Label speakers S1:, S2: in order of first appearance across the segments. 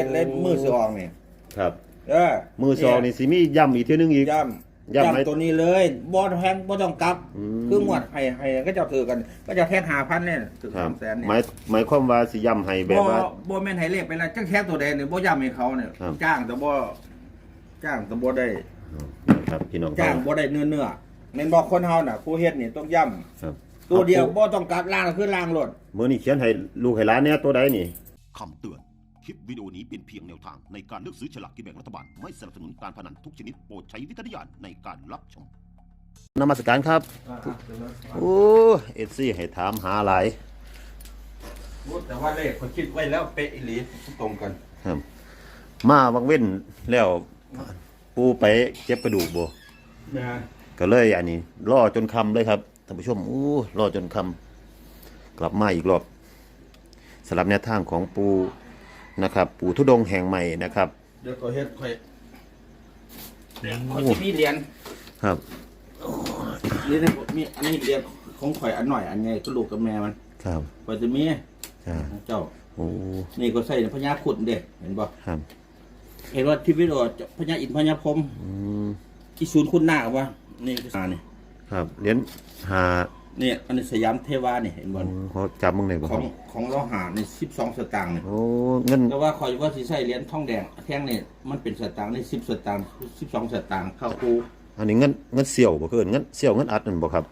S1: ฮ็ดเล่นมือสองนี่
S2: ครับ
S1: เออ
S2: มือสองนี่สิมีย่ำอีกเที่ยนึงอีก
S1: ย่ำ
S2: ย่ำไหม
S1: ย่ำตัวนี้เลยบ่แพงบ่ต้องกลับ
S2: อืม
S1: คือหมวดให้ให้ก็เจะถือกัน ก็จะแทงหาพันเนี่ยถึง
S2: ครั
S1: สา
S2: บ
S1: มแสนเนี่ย
S2: หมายหมายความว่าสิย่ำให้แบบ
S1: บ่
S2: ว่า
S1: บ่แม่นให้เลขไปแล้วจังแค่ตัวใดเนี่ยบ่ย่ำให้เขาเนี่ย
S2: ครับ
S1: จ้างแต่บ่จ้างแต่บ่ได้
S2: ครับพี่น้อง
S1: จ้างบ่ได้เนื้อเนื้อแม่นบอกคนเฮาน่ะผู้เฮ็ดนี่ต้องย่
S2: ครับำ
S1: ตัวเดียวบ่ต้องกลับล่างคือล่างรถ
S2: มื้อนี้เขียนให้ลูกให้หลานเนี่ยตัวใดนี่
S3: คำเตือนค ลิปวิดีโอนี้เป็นเพียงแนวทางในการเลือกซื้อฉลากกินแบ่งรัฐบาล ไม่สนับสนุนการพนันทุกชนิดโปรดใช้วิจารณญาณในการรับชม
S2: นมัสการครับ โอ้เอซี่ให้ถามหาหลาย
S1: แต่ว่าเลขเขาคิดไว้แล้วเป๊ะอีหลีตรงกัน
S2: ครับ มาวังเว้นแล้วปูไปเจ็บกระดูกบ่
S1: นะ
S2: ก็เลยอันนี้รอจนคำเลยครับท่านผู้ชมอู้รอจนคำกลับมาอีกรอบสำหรับแนวทางของปู นะครับ ปูทุดงค์แห่งใหม่นะครับ
S1: เดี๋ยวก็เฮ็ดค่อยเขาสิมีเหรียญ
S2: ครับ
S1: นี่นะมีอันนี้เหรียญของข่อยอันหน่อยอันใหญ่ก็ลูกกับแม่มัน
S2: ครับ
S1: ข่อยจะมี
S2: อ่า
S1: เจ้า
S2: โอ้
S1: นี่ก็ใส่พญาขุนเด็กเห็นบ่
S2: ครับ
S1: เห็นว่าที่วิดีโอพญาอินทร์พญาพรหม
S2: อืม
S1: ที่ศูนย์คุณหน้าว่านี่คืออ่านี่
S2: ครับเหรียญหา
S1: นี่อันนี้สยามเทวานี่เห็นบ่
S2: อืมเขาจับมึงไหนบ่
S1: ข
S2: ค
S1: อ
S2: รั
S1: ง
S2: บ
S1: ของเราหานี่สิบสองสตางค์นี่
S2: โอ้เงิน
S1: แต่ว่าข่อยว่าสิใส่เหรียญทองแดงแท่งนี่มันเป็นสตางค์นี่สิบสตางค์สิบสองสตางค์เข้าครู
S2: อันนี้เงินเงินเสี่ยวบ่คือเงินเสี่ยวเงินอัดนั่นบ่ครับ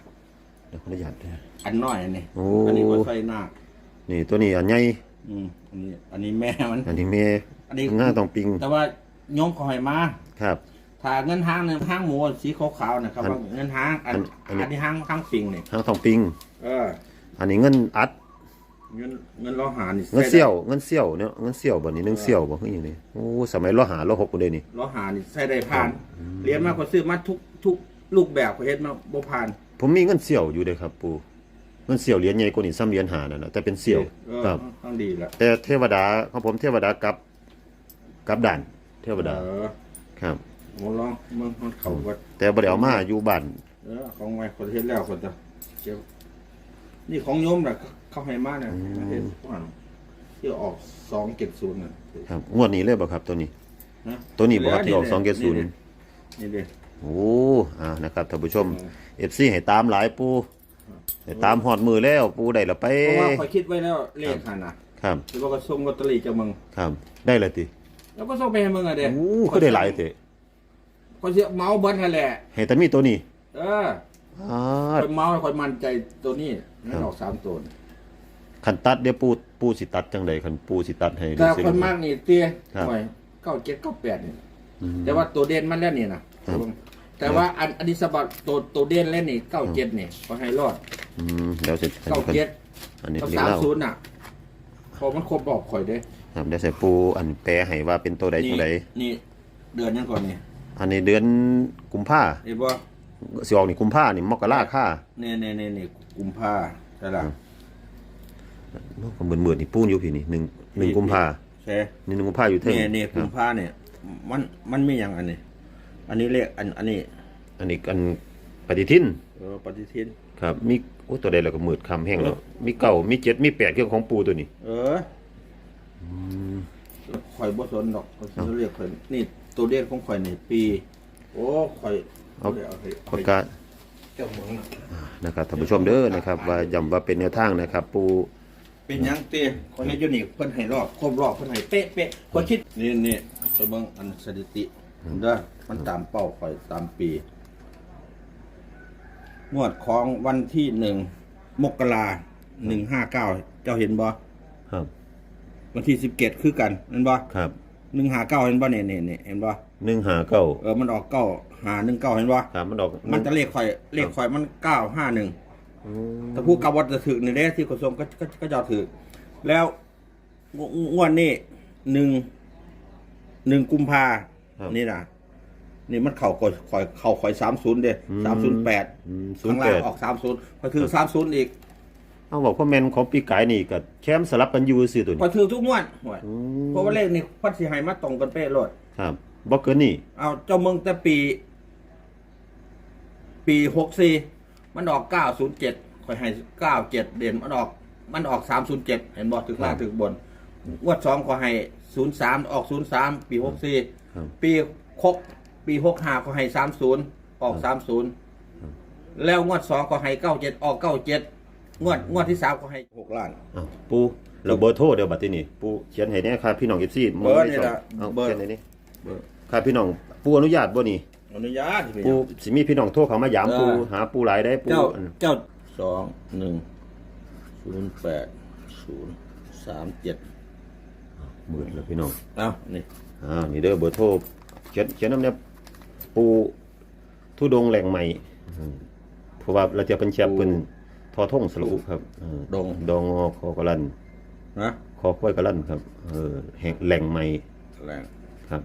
S2: เดี๋ยวขออนุญาตนะ
S1: อันน้อยอันนี้
S2: โอ้
S1: อันนี้ก็ใส่หน้า
S2: นี่ตัวนี้อันใหญ่
S1: อืมอันนี้อันนี้แม่มัน
S2: อันนี้เม
S1: อันนี้
S2: ง่าต้องปิง
S1: แต่ว่าโยมขอยมา
S2: ครับ
S1: ถ้าเงินห้างเนี่ยห้างหมูสีขาวๆนะครับ
S2: อัน
S1: ว่าเงินห้างอัน
S2: อันนี้
S1: อันนี้ห้างห้างปิงนี่
S2: ทางทองปิง
S1: เออ
S2: อันนี้เงินอัด
S1: เงินเงินเราหานี่
S2: เงินเสี่ยวเงินเสี่ยวเนี่ยเงินเสี่ยวบ่นี่หนึงเสี่ยวบ่คือหยังนี่โอ้สมัยเราหาเราหกบ่ได้นี่
S1: เราหานี่ใส่ได้ผ่านเรียนมาก็ซื้อมาทุกทุกรูปแบบก็เฮ็ดมาบ่ผ่าน
S2: ผมมีเงินเสี่ยวอยู่เด้ครับ ปู่เงินเสี่ยวเหรียญใหญ่กว่านี่ซ้ำเหรียญหานั่นน่ะแต่เป็นเสี่ยว
S1: เออ
S2: ครับ
S1: ต้องดีละ
S2: แต่เทวดาของผมเทวดากลับกลับด่าน เทวดา
S1: เออ
S2: ครับ
S1: โอ้ลองมันมันเข้าวัด
S2: แต่บ่ได้เอามาอยู่บ้าน
S1: เออของไว้คนเฮ็ดแล้วคนจะเก็บนี่ของโยมน่ะเขาให้มาเนี่ยเฮ็ดก่อนที่ออก270น่ะ
S2: ครับงวดนี้เลยบ่ครับตัวนี้
S1: นะ
S2: ตัวนี้บ่ครับที่ออก
S1: นี่
S2: 270
S1: นี่เด้
S2: โอ้อ่านะครับท่านผู้ชม FC ให้ตามหลายปูให้ตามฮอดมือแล้วปูได้ละไป
S1: เพราะว่าข่อยคิดไว้แล้วเลขหั่นน่ะ
S2: ครับ
S1: สิว่าก็ส่งลอตเตอรี่จากมึง
S2: ครับได้ละติ
S1: แล้วก็ส่งไปให้มึงอะเด้
S2: โอ้คือได้หลายเตะ
S1: ข่อยสิเมาเบิดนั่นแหละ
S2: ให้แต่มีตัวนี้
S1: เออ
S2: อ่า
S1: ข่อยเมาข่อยมั่นใจตัวนี้นั่นออกสามตัวนี่
S2: คันตัดเดี๋ยวปูปูสิตัดจังไดคันปูสิตัดให้
S1: แต่
S2: สิ
S1: คนมากนี่เตี้ย
S2: ครับ
S1: หน่อยเก้าเจ็ดเก้าแปดนี่
S2: อืม
S1: แต่ว่าตัวเด่นมันแล้วนี่นะครับ แต่ว่าอันอันนี้สะบัดตัวตัวเด่นเล่นนี่เก้าเจ็ดนี่ก็ให้รอด
S2: อืมเดี๋ยวสิ
S1: เก้าเจ็ด
S2: อันนี้
S1: กับ
S2: เรียก
S1: สาม
S2: เล่า
S1: ศูนย์อะพอมันครบบอกข่อยเด้
S2: ครับเดี๋ยวใส่ปูอันแปลให้ว่าเป็นตัวใด
S1: นี่
S2: ตัวใด
S1: นี่เดือนยังก่อนนี่
S2: อันนี้เดือนกุมภา
S1: เห็นบ่
S2: สิออกนี่กุมภานี่มกราค่า
S1: เนี่ยเนี่ยเนี่ยเนี่ยกุมภาใช่ละ
S2: ก็เหมือนเหมือนนี่ปูนอยู่พี่นี่หนึ่งหนึ่งกุมภา
S1: ใช่
S2: นี่หนึ่งกุมภาอยู่เท่ง
S1: เนี่ยเนี่ย
S2: ค
S1: กุ
S2: รับ
S1: มภาเนี่ย มันมันมีอย่างอันนี้ อันนี้เลขอันอันนี้
S2: อันนี้อันปฏิทิน
S1: เออปฏิทิน
S2: ครับ มีโอ้ตัวใดแล้วก็มืดคำแห้งแล้วมีเก่ามีเจ็ดมีแปดเครื่องของปูตัวนี้
S1: เออข่อยบ่สนดอกข่อยสิเรียกข่อยนี่ ตัวเด่นของข่อยนี่ปี โอ้ข่อย
S2: เอา
S1: ดี๋ยวเอาให้
S2: ประกาศ
S1: เจ้าเมืองน่ะ
S2: นะครับท่านผู้ชมเด้อนะครับ ว่าย้ำว่าเป็นแนวทางนะครับ ปู
S1: เป็นหยังเต้ข่อยเฮ็ดอยู่นี่เพิ่นให้รอบครบรอบเพิ่นให้เป๊ะเป๊ะข่อยคิดนี่นี่ไปเบิ่งอันสถิติเด้อมันตามเป้าข่อยตามปีงวดของวันที่หนึ่งมกราหนึ่งห้าเก้าเจ้าเห็นบ่
S2: ครับ
S1: วันที่สิบเจ็ดคือกันเห็นบ่
S2: ครับ
S1: หนึ่งหาเก้าเห็นบ่เนี่ยเนี่ยเนี่ยเห็นบ่
S2: หนึ่งหาเก้า
S1: เออมันออกเก้าหาหนึ่งเก้าเห็นบ่
S2: ครับมันออก
S1: มันจะเลขข่อยเลขข่อยมันเก้าห้าหนึ่ง
S2: อืม
S1: แต่ผู้กำวัดจะถือในเด้ที่กระทรวงก็ก็ก็จะถือแล้วงวงวดนี้หนึ่งหนึ่งกุมภานี่นะนี่มันเข่าข่อยข่อยเข่าข่อยสามศูนย์เด้สามศูนย์แปด
S2: อืมศูน
S1: ข้าง
S2: ย์
S1: ล่า
S2: แป
S1: ง
S2: ด
S1: ออกสามศูนย์ข่อยถือสามศูนย์อีก
S2: เอาบอกว่าแมนของปีกายนี่กับแชมป์สลับกันอยู่สิตัว
S1: ข่อ
S2: นี้
S1: ยถือทุกงวดห่วย
S2: อืม
S1: เพราะว่าเลขนี่พัดสิให้มาตรงกันเป๊ะเลย
S2: ครับบ่เกินนี่
S1: เอาเจ้าเมืองแต่ปี ปีหกสี่มันออกเก้าศูนย์เจ็ดคอยให้เก้าเจ็ดเด่นมันออก มันออกสามศูนย์เจ็ดเห็นบอกถึงล่างถึงบนงวดสองก็ให้ศูนย์สามออกศูนย์สามปีหกสี่
S2: ครับ
S1: ปีหกปีหกห้าก็ให้สามศูนย์ออกสามศูนย์แล้วงวดสองก็ให้เก้าเจ็ดออกเก้าเจ็ด งวดงวดที่สามก็ให้หกล้าน
S2: อ้าวปูเราเบอร์โทรเดี๋ยวบัดทีนี้ปูเขียนให้แน่ครับพี่น้องเอฟซี
S1: เบอร์นี่ล่ะ
S2: เอา
S1: เบอร์
S2: เขียนให้นี่ครับพี่น้องปูอนุญาตบ่นี่
S1: อนุญาตที่เป็น
S2: ปูสิมีพี่น้องโทรเขามาย้ำ
S1: เออ
S2: ปูหาปูหลายได้ปู
S1: เจ้า
S2: อัน
S1: เจ้าสองหนึ่งศูนย์แปดศูนย์สามเจ็ด
S2: หมื่นแล้วพี่น้อง
S1: เอ้านี่
S2: อ่านี่เด้อเบอร์โทรเขียนเขียนนำเนี่ยปูทุดงค์แหล่งใหม่อืมเพราะว่าเราจะเป็นแชปเป็นท อท่งสระอุครับเออ
S1: ดง
S2: ดองอคอกะลัน
S1: นะ
S2: คอค่อยกะลันครับเออแห่งแหล่งใหม่
S1: แรง
S2: ครับ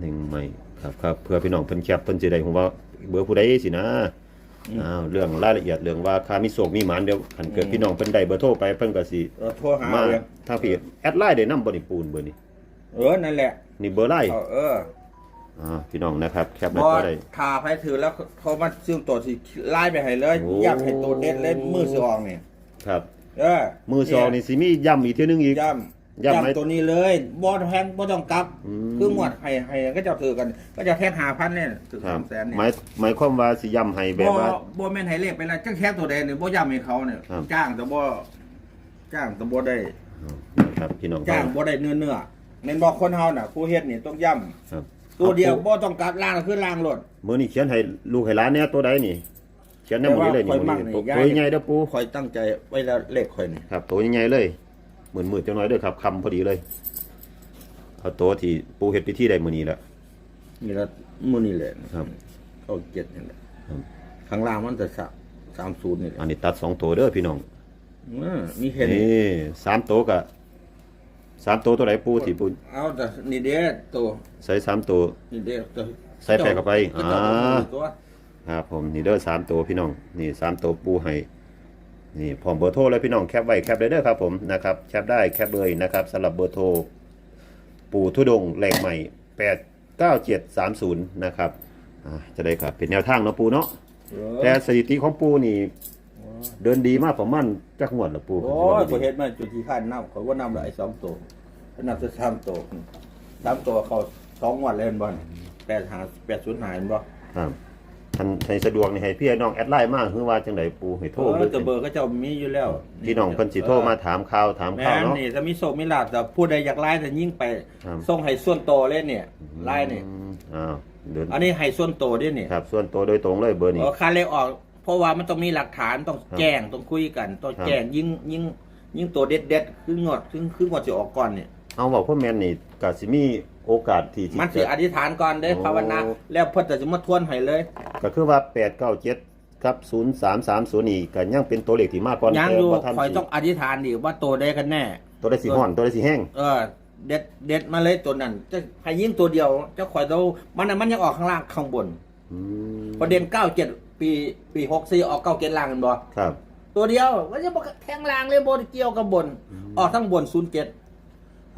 S2: หนึ่งใหม่ครับครับเพื่อพี่น้องเพิ่นแคปเพิ่นสิได้ผมว่าเบอร์ผู้ใดสินะอ้าวเรื่องรายละเอียดเรื่องว่าค่ามีโศกมีหมานเดี๋ยวคันเกิดพี่น้องเพิ่นได้เบอร์โทรไปเพิ่นก็สิ
S1: เราโทรหา
S2: มา
S1: เลย
S2: ทางเพจแอดไลน์ได้นำบ่นี่ปูนเบอร์นี้
S1: เออนั่นแหละ
S2: นี่เบอร์ไลน์
S1: เอาเออ
S2: อ่าพี่น้องนะครับ แคป
S1: บ
S2: ได้
S1: อ
S2: ก็ได้
S1: ทาไปถือแล้วโทรมาซื้อตัวสิไล่ไปให้เลย
S2: โอ้
S1: อยากให้ตัวเด็ดเล่นมือสองเนี่ย
S2: ครับ
S1: เออ
S2: มือซองนี่สิมีย้ำอีกเที่ยนึงอีก
S1: ย่ำ
S2: ย่ำไหม
S1: ย่ำตัวนี้เลยบอแพงบอต้องกลับ
S2: อืม
S1: คือหมวดให้ให้ก็จะถือกัน ก็จะแค่หาพันเนี่ยถึง
S2: ครั
S1: สา
S2: บ
S1: มแสนเนี่ย
S2: หมายหมายความว่าสิย้ำให้แบบ
S1: บ่
S2: ว่า
S1: บ่แม่นให้เลขไปแล้วจังแค่ตัวใดเนี่ยบ่ย่ำให้เขาเนี่ย
S2: ครับ
S1: จ้างแต่บ่จ้างแต่บ่ได้
S2: ครับพี่น้อง
S1: จ้างบ่ได้เนื้อเนื้อแม่นบ่คนเฮาน่ะผู้เฮ็ดนี่ต้องย่
S2: ครับำ
S1: ตัวเดียวบ่ต้องกลับล่างก็คือล่างรถ
S2: มื้อนี้เขียนให้ลูกให้หลานเนี่ยตัวใดนี่ เขียนในหมดนี้เลยนี่
S1: แต่ว่า
S2: มื้อ
S1: ข่อยมัก
S2: นี้
S1: นี่
S2: ตัว
S1: ย้าย
S2: ใหญ่เด้อปู
S1: คอยตั้งใจไว้แล้วเลขคอยนี่
S2: ครับ ตัวใหญ่ๆเลยหมื่นหมื่นจังน้อยเด้อครับคำพอดีเลยเอาตัวที่ปูเฮ็ดพิธีได้มื้อนี้ละ
S1: นี่ละมื้อนี้แหละ
S2: ครับ
S1: เอาเจ็ดนี่แหละ
S2: ครับ
S1: ข้างล่างมันจะสะสามศูนย์นี่แหละ
S2: อันนี้ตัดสองตัวเด้อพี่น้อง
S1: เออมีเห็น
S2: นี่สามตัวกะ สามตัวตัวไหนปูที่ปู
S1: เอาแต่นี่เด้ตัว
S2: ใส่สามตัว
S1: นี่เด้ตัว
S2: ใส่แปะเข้าไป
S1: ก็จะ
S2: อ่า
S1: ตัว
S2: ครับผมนี่เด้อสามตัวพี่น้องนี่สามตัวปูให้นี่พร้อมเบอร์โทรเลยพี่น้องแคปไว้แคปได้เด้อครับผมนะครับแคปได้แคปเลยนะครับสำหรับเบอร์โทรปู่ทุดงค์แหล่งใหม่แปดเก้าเจ็ดสามศูนย์นะครับอ่าจะได้ครับเป็นแนวทางเนาะปูเนาะ
S1: เออ
S2: แต่สถิติของปูนี่ เดินดีมากประมาณจักงวดละปู
S1: โอ้ยพอเฮ็ดมาจุดที่ขั้นน้ำเขาก็นำหลายสองตัวเขานำจะสามตัวสามตัวเขาสองงวันเล่นบอลแปดหาแปดศูนย์หายบ่
S2: ครับท่านให้สะดวกนี่ให้พี่น้องแอดไลน์มากคือว่าจังไดปูให้โท
S1: โท
S2: ร
S1: ร
S2: เลย
S1: แต่เบอร์ก็เจะมีอยู่แล้ว
S2: พี่น้องเพิ่นสิโทรมาถามข่าวถาม
S1: แม่
S2: ข่าวนเนาะ
S1: นี่ถ้ามีโศกมีลาบแต่ผู้ใดอยากไล่แต่ยิ่งไป
S2: ครับ
S1: ส่งให้ส่วนโตวเลยเนี่ยไล่เนี่ย
S2: อืมอ้าวเดิน
S1: อันนี้ให้ส่วนโตวด้วยเนี่ย
S2: ครับส่วนตัวโดยตรงเลยเบอร์นี้
S1: เออค่าเลขออก เพราะว่ามันต้องมีหลักฐานต้อง
S2: ครับ
S1: แจ้งต้องคุยกันต้อง
S2: ครับ
S1: แจ้งยิ่งยิ่งยิ่งตัวเด็ดเด็ดๆคืองวดคือคืองวดจะออกก่อนเนี่ย
S2: เอาบอกพ่อแม่นนี่ก็สิมีโอกาสที่ที่
S1: มันสิ
S2: จะ
S1: อธิษฐานก่อนเด้
S2: โอ้
S1: ภาวนาแล้วเพิ่นจะมาทวนให้เลย
S2: ก็คือว่า8 9 7ครับ0330นี่ก็ยังเป็นตัวเลขที่มากกว่า
S1: ยังอยู่
S2: แต่บ่ทัน
S1: คอย
S2: สิ
S1: ต้องอธิษฐานดิว่าตัวใดกันแน่
S2: ตัวได้สีห่อนตัวได้สีแห้ง
S1: เออเด็ดเด็ดมาเลยตัวนั้นจะให้ยิ่งตัวเดียวเจะคอยเรามันน่ะมันยังออกข้างล่างข้างบน
S2: อืม
S1: ประเด็นเก้าเจ็ด ปีปีหกสี่ออกเก้าเจ็ดล่างกันบ่
S2: ครับ
S1: ตัวเดียวว่าจะบอกแทงล่างเลยบนเกี่ยวกับบนออกทั้งบนศูนย์เจ็ด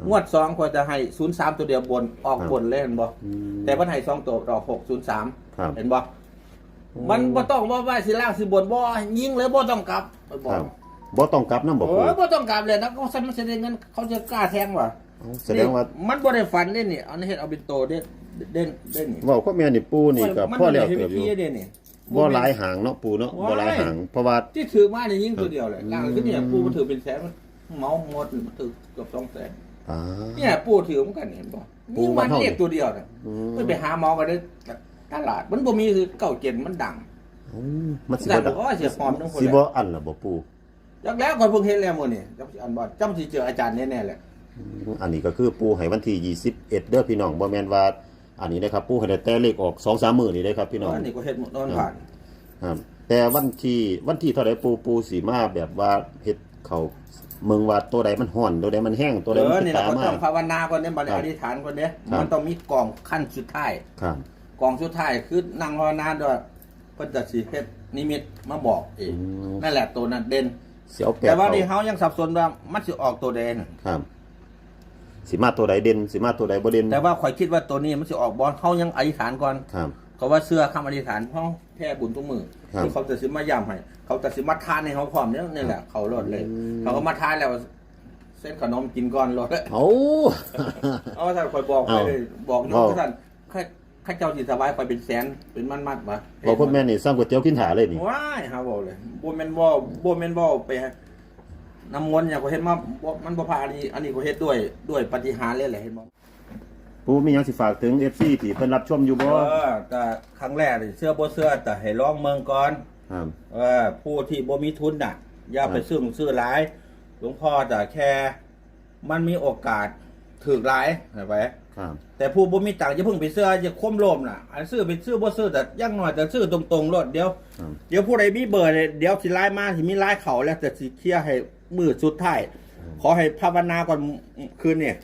S1: งวดสองควรจะให้ศูนย์สามตัวเดียวบนออกบนเลยเห็นบ่
S2: อืม
S1: แต่วันให้สองตัวออกหกศูนย์สาม
S2: ครับ
S1: เห็นบ่มันบ่ต้องว่าว่าสิล่างสิบนบ่ยิงเลยบ่ต้องกลับบ่
S2: ครับบ่ต้องกลับนำบ่
S1: โอ้
S2: ปู
S1: ยบ่ต้องกลับเลยนะเขาสั่มันแสดงเงินเขาจะกล้าแทงวะ
S2: เอาแสดงว่า
S1: นี่มันบ่ได้ฝันเด้นี่เอาในเฮ็ดเอาเป็นโตเด้เด่นเด่นนี่
S2: เว้าพ่อแม่นี่ปูนี่ก็
S1: มัน
S2: พ่อแล้ว
S1: บ่ได้
S2: เติบอยู่
S1: ให้มีเด้นี่
S2: บ่หลายหางเนาะปูเนาะบ่หลายหางเพราะว่า
S1: ที่ถือมาเนี่ยยิ่งตัวเดียวเลยล่างขึ้นเนี่ยปูมันถือเป็นแสนมันเมาหมดมันถือเกือบสองแสน
S2: อ่า
S1: เนี่ยปูถือเหมือนกันเห็นป่ะ
S2: ปู
S1: นี่
S2: มั
S1: มันน
S2: เท่า
S1: เรียกตัวเดียวนะ
S2: อืม
S1: ไม่ไปหาเมากันได้ตลาดมันบ่มีคือเก่าเจนมันดัง
S2: อืมมันสิ
S1: แต่
S2: บ่
S1: บอกว่าเสียหอมทั้งคน
S2: สิ
S1: เลย
S2: บ่อันล่ะบ่ปู
S1: จากแล้วคนเพิ่งเห็นแล้วมื้อนี่จำสิอันบ่จำสิเจออาจารย์แน่ๆแหละ
S2: อืมอันนี้ก็คือปูให้วันที่21เด้อพี่น้องบ่แม่นว่า อันนี้นะครับปูให้ได้แต่เลขออก2-3มื้อนี่เด้อครับพี่น้อง
S1: อันนี้ก็เฮ็ดหมดนอนผ่าน
S2: ครับแต่วันที่วันที่เท่าไรปูปูสีมาแบบว่าเฮ็ดเขาเมืองว่าตัวใดมันห่อนตัวใดมันแห้งตัวใด
S1: เอ
S2: มัน
S1: อ
S2: เป็น
S1: นี่เรา
S2: ตา
S1: ก็
S2: มา
S1: ต้อง
S2: ก
S1: ภาวนาก่อนเนี่ยบัดนี้
S2: ครับ
S1: อธิษฐานก่อนเด้
S2: ครับ
S1: มันต้องมีกล่องขั้นสุดท้าย
S2: ครับ
S1: กล่องสุดท้ายคือนั่งภาวนาด้วยเพิ่นจะสิเฮ็ดนิมิตมาบอกเอง
S2: อืม
S1: นั่นแหละตัวนั้นเด่น
S2: สิเอาแปด
S1: แต่ว่า
S2: เขา
S1: ที่เฮายังสับสนว่ามันสิออกตัวแดง
S2: ครับ สิมาตัวใดเด่นสิมาตัวใดบ่เด่น
S1: แต่ว่าข่อยคิดว่าตัวนี้มันสิออกบอลเขายังอธิษฐานก่อน
S2: ครับ
S1: เขาว่าเสื้อคำอธิษฐานเพราะแพ้บุญทุกมือ
S2: ครับ
S1: ที่เขาจะสิมาย่ำให้เขาจะสิมาทานให้เขาพร้อมเนี่ยนี่แหละเขาลดเลย
S2: อืม
S1: เขาก็มาทานแล้วส้นขนมกินก่อนรถ
S2: เอา
S1: เอาท่านคอยบอกไป
S2: เอา
S1: เลยบอกโย
S2: เอา
S1: มท่านข้าข้าเจ้าสิสบายคอยเป็นแสนเป็นมันมัดๆมา
S2: บอกคุณแม่นี่สร้างก๋วยเตี๋ยวกินถาเลยนี่
S1: ว้ายฮะบอกเลยบ่แม่นบ่บ่แม่นบ่ไป น้ำมนต์อย่างก็เฮ็ดมาบ่มันบ่พาอันนี้ อันนี้ก็เฮ็ดด้วยด้วยปฏิหารย์เลยแหละเห็นบ่
S2: ปูมีหยังสิฝากถึง FC ที่เพิ่นรับชมอยู่บ่
S1: เออแต่ครั้งแรกนี่เสื้อบ่เสื้อแต่ให้ลองเมืองก่อน
S2: ครับ
S1: เออผู้ที่บ่มีทุนน่ะ อย่าไป
S2: ครับ
S1: ซื้อหนังซื้อหลายหลวงพ่อแต่แค่ มันมีโอกาสถูกหลายเห็นไหม
S2: ครับ
S1: แต่ผู้บ่มีตังค์อย่าเพิ่งไปซื้ออย่าคมโลมน่ะอันซื้อไปซื้อบ่ซื้อแต่อยังน้อยแต่ซื้อตรงๆรถเดี๋ยว
S2: ครับ
S1: เดี๋ยวผู้ใดมีเบอร์เนี่ยเดี๋ยวสิไล่มาสิมีไล่เขาแล้วแต่สิเคลียร์ให้ มือสุดท้ายขอให้ภาวนาก่อนคืนเนี่ย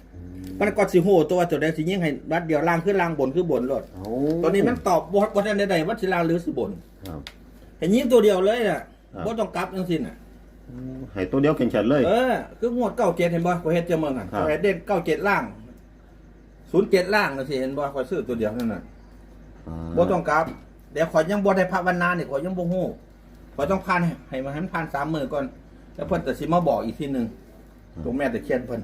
S1: มันก็สิโหตัวตัวใดสิยิงให้นัดเดียวล่างขึ้นล่างบนขึ้นบนรถ
S2: เอา
S1: ตอนนี้มันตอบบ่บ่ได้ใดๆว่าสิล่างหรือสิบน
S2: ครับ
S1: เห็นยิงตัวเดียวเลยน่ะ
S2: ครับ
S1: บ่ต้องกลับจังซี่น่ะ
S2: ให้ตัวเดียวแข็งๆเลย
S1: เออ คืองวดเก้าเจ็ดเห็นบ่ข่อยเฮ็ดเจ้าเมืองอะ
S2: ครับ
S1: ข่อยเด่นเก้าเจ็ดล่างศูนย์เจ็ดล่างน่ะสิเห็นบ่ข่อยซื้อตัวเดียวนั่นน่ะ
S2: อ่า
S1: บ่ต้องกลับ เดี๋ยวข่อยยังบ่ได้ภาวนานี่ข่อยยังบ่ฮู้ข่อยต้องผ่านให้ให้มันให้มันผ่านสามมื้อก่อน แล้วเพิ่นจะสิมาบอกอีกทีหนึงตรงแม่ตะเคียนเพิ่น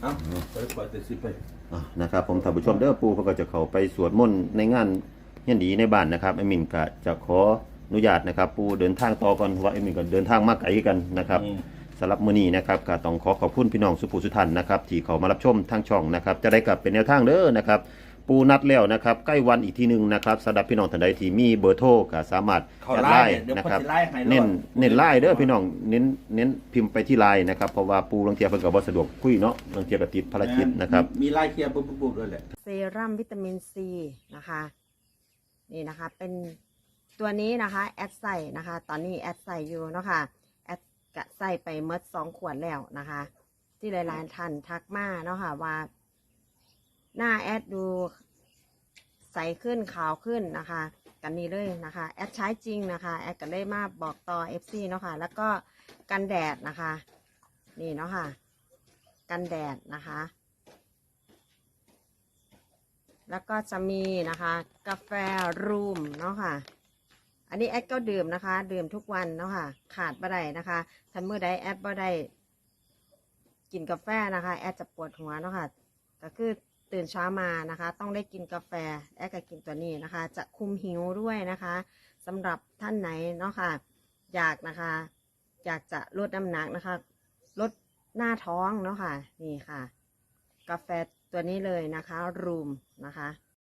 S1: เอ้าข่อยข่อยจะสิไป
S2: อะนะครับผมท่านผู้ชมเด้อปูเพิ่นก็จะเข้าไปสวดมนต์ในงานเฮียนดีในบ้านนะครับไอ้มินก็จะขออนุญาตนะครับ ปูเดินทางต่อก่อนเพราะว่าไอ้มินก็เดินทางมาไกลกันนะครับ
S1: อืม
S2: สำหรับมื้อนี้นะครับก็ต้องขอขอบคุณพี่น้องสุภูสุทันนะครับที่เขามารับชมทางช่องนะครับ จะได้กลับเป็นแนวทางเด้อนะครับ ปูนัดแล้วนะครับใกล้วันอีกทีหนึ่งนะครับสำหรับพี่น้องท่านใดที่มีเบอร์โทรก็สามารถ
S1: เขา
S2: แอด
S1: ไล่
S2: ไลน์
S1: เดี๋ยว
S2: นะ
S1: เพิ่น
S2: ครับ
S1: สิไล่ให้
S2: เน้น
S1: รอด
S2: เน้นไลน์เด้อพี่น้องเน้นเน้นพิมพ์ไปที่ไลน์นะครับเพราะว่าปูบางเทียเพิ่นก็บ่สะดวกคุยเนาะบางเทียก็ติดภารกิจนะครับ
S1: มีไล่เคลียร์ปุ๊บๆๆด้วยแหละ
S4: เซรั่มวิตามินซีนะคะ นี่นะคะเป็นตัวนี้นะคะ แอดใส่นะคะ ตอนนี้แอดใส่อยู่เนาะค่ะแอดกะใส่ไปเมดสองขวดแล้วนะคะ ที่หลายๆท่านทักมาเนาะค่ะว่า หน้าแอดดูใสขึ้นขาวขึ้นนะคะ กันนี้เลยนะคะ แอดใช้จริงนะคะ แอดก็ได้มาบอกต่อ FC เนาะค่ะ แล้วก็กันแดดนะคะ นี่เนาะค่ะ กันแดดนะคะ แล้วก็จะมีนะคะ กาแฟรูมเนาะค่ะอันนี้แอดก็ดื่มนะคะ ดื่มทุกวันเนาะค่ะ ขาดบ่ได้นะคะทันเมื่อใดแอดบ่ได้กินกาแฟนะคะ แอดจะปวดหัวเนาะค่ะก็คือ ตื่นเช้ามานะคะ ต้องได้กินกาแฟแอะก็กินตัวนี้นะคะ จะคุมหิวด้วยนะคะสำหรับท่านไหนเนาะค่ะอยากนะคะ อยากจะลดน้ำหนักนะคะ ลดหน้าท้องเนาะค่ะนี่ค่ะ กาแฟตัวนี้เลยนะคะรูมนะคะ